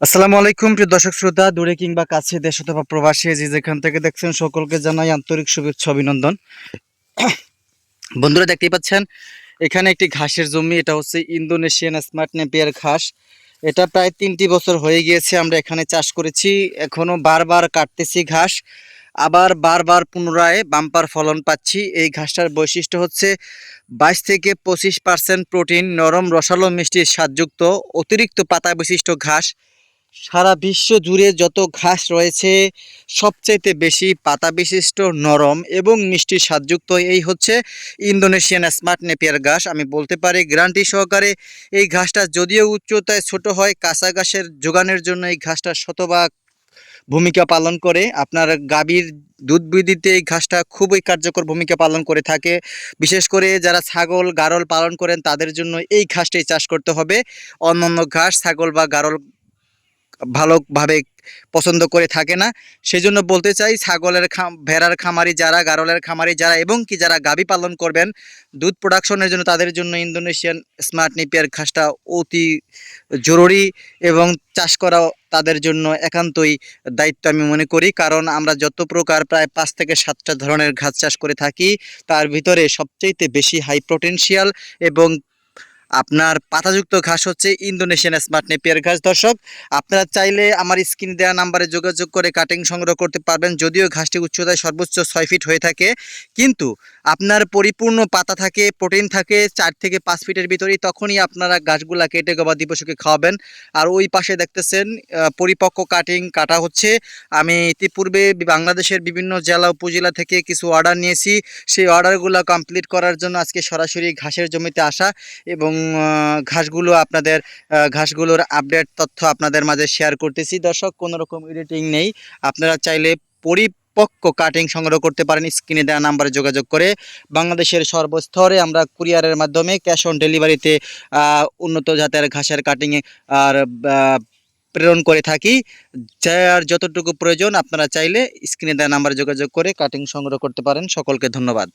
আসসালামু আলাইকুম, প্রিয় দর্শক শ্রোতা, দূরে কিংবা কাছে দেশ অথবা প্রবাসী, যে যেখান থেকে দেখছেন, সকলকে জানাই আন্তরিক শুভেচ্ছা, অভিনন্দন। বন্ধুরা, দেখতেই পাচ্ছেন, এখানে একটি ঘাসের জমি, এটা হচ্ছে ইন্দোনেশিয়ান স্মার্ট নেপিয়ার ঘাস। এটা প্রায় তিনটি বছর হয়ে গিয়েছে, আমরা এখানে চাষ করেছি, এখনও বারবার কাটতেছি ঘাস, আবার বারবার পুনরায় বাম্পার ফলন পাচ্ছি। এই ঘাসটার বৈশিষ্ট্য হচ্ছে বাইশ থেকে পঁচিশ পার্সেন্ট প্রোটিন, নরম, রসালো মিষ্টির স্বাদযুক্ত, অতিরিক্ত পাতা বিশিষ্ট ঘাস সারা বিশ্ব জুড়ে যত ঘাস রয়েছে, সবচাইতে বেশি পাতা বিশিষ্ট, নরম এবং মিষ্টি স্বাদযুক্ত এই হচ্ছে ইন্দোনেশিয়ান স্মার্ট নেপিয়ার ঘাস। আমি বলতে পারি গ্যারান্টি সহকারে এই ঘাসটা যদিও উচ্চতায় ছোট হয়, কাঁচা ঘাসের যোগানের জন্য এই ঘাসটা শতভাগ ভূমিকা পালন করে। আপনার গাভীর দুধ বৃদ্ধিতে এই ঘাসটা খুবই কার্যকর ভূমিকা পালন করে থাকে। বিশেষ করে যারা ছাগল, গারল পালন করেন, তাদের জন্য এই ঘাসটাই চাষ করতে হবে। অন্যান্য ঘাস, ছাগল বা গারল ভালোভাবে পছন্দ করে থাকে না। সেই জন্য বলতে চাই, ছাগলের খাম, ভেড়ার খামারি যারা, গারলের খামারি যারা এবং কি যারা গাভী পালন করবেন, দুধ প্রোডাকশনের জন্য তাদের জন্য ইন্দোনেশিয়ান স্মার্ট নিপিয়ার ঘাসটা অতি জরুরি এবং চাষ করা তাদের জন্য একান্তই দায়িত্ব আমি মনে করি। কারণ আমরা যত প্রকার প্রায় পাঁচ থেকে সাতটা ধরনের ঘাস চাষ করে থাকি, তার ভিতরে সবচেয়ে বেশি হাই প্রোটেনশিয়াল এবং আপনার পাতাযুক্ত ঘাস হচ্ছে ইন্দোনেশিয়ান স্মার্ট নেপিয়ার ঘাস। দর্শক, আপনারা চাইলে আমার স্ক্রিন দেওয়া নাম্বারে যোগাযোগ করে কাটিং সংগ্রহ করতে পারবেন, যদিও ঘাসটি উচ্চতায় সর্বোচ্চ ছয় ফিট হয়ে থাকে। কিন্তু আপনার পরিপূর্ণ পাতা থাকে প্রোটিন থাকে, চার থেকে পাঁচ ফিটের ভিতরেই তখনই আপনারা ঘাসগুলা কেটে গবাদি পশুকে খাওয়াবেন। আর ওই পাশে দেখতেছেন পরিপক্ক কাটিং কাটা হচ্ছে। আমি ইতিপূর্বে বাংলাদেশের বিভিন্ন জেলা, উপজেলা থেকে কিছু অর্ডার নিয়েছি। সেই অর্ডারগুলো কমপ্লিট করার জন্য আজকে সরাসরি ঘাসের জমিতে আসা এবং ঘাসগুলো আপনাদের ঘাসগুলোর আপডেট তথ্য আপনাদের মাঝে শেয়ার করতেছি। দর্শক কোনো রকম এডিটিং নেই। আপনারা চাইলে পরিপক্ক কাটিং সংগ্রহ করতে পারেন। স্ক্রিনে দেওয়া নাম্বারে যোগাযোগ করে। বাংলাদেশের সর্বস্তরে আমরা কুরিয়ারের মাধ্যমে ক্যাশ অন ডেলিভারিতে উন্নত জাতের ঘাসের কাটিং আর প্রেরণ করে থাকি। যার যতটুকু প্রয়োজন, আপনারা চাইলে স্ক্রিনে দেওয়া নাম্বারে যোগাযোগ করে কাটিং সংগ্রহ করতে পারেন। সকলকে ধন্যবাদ।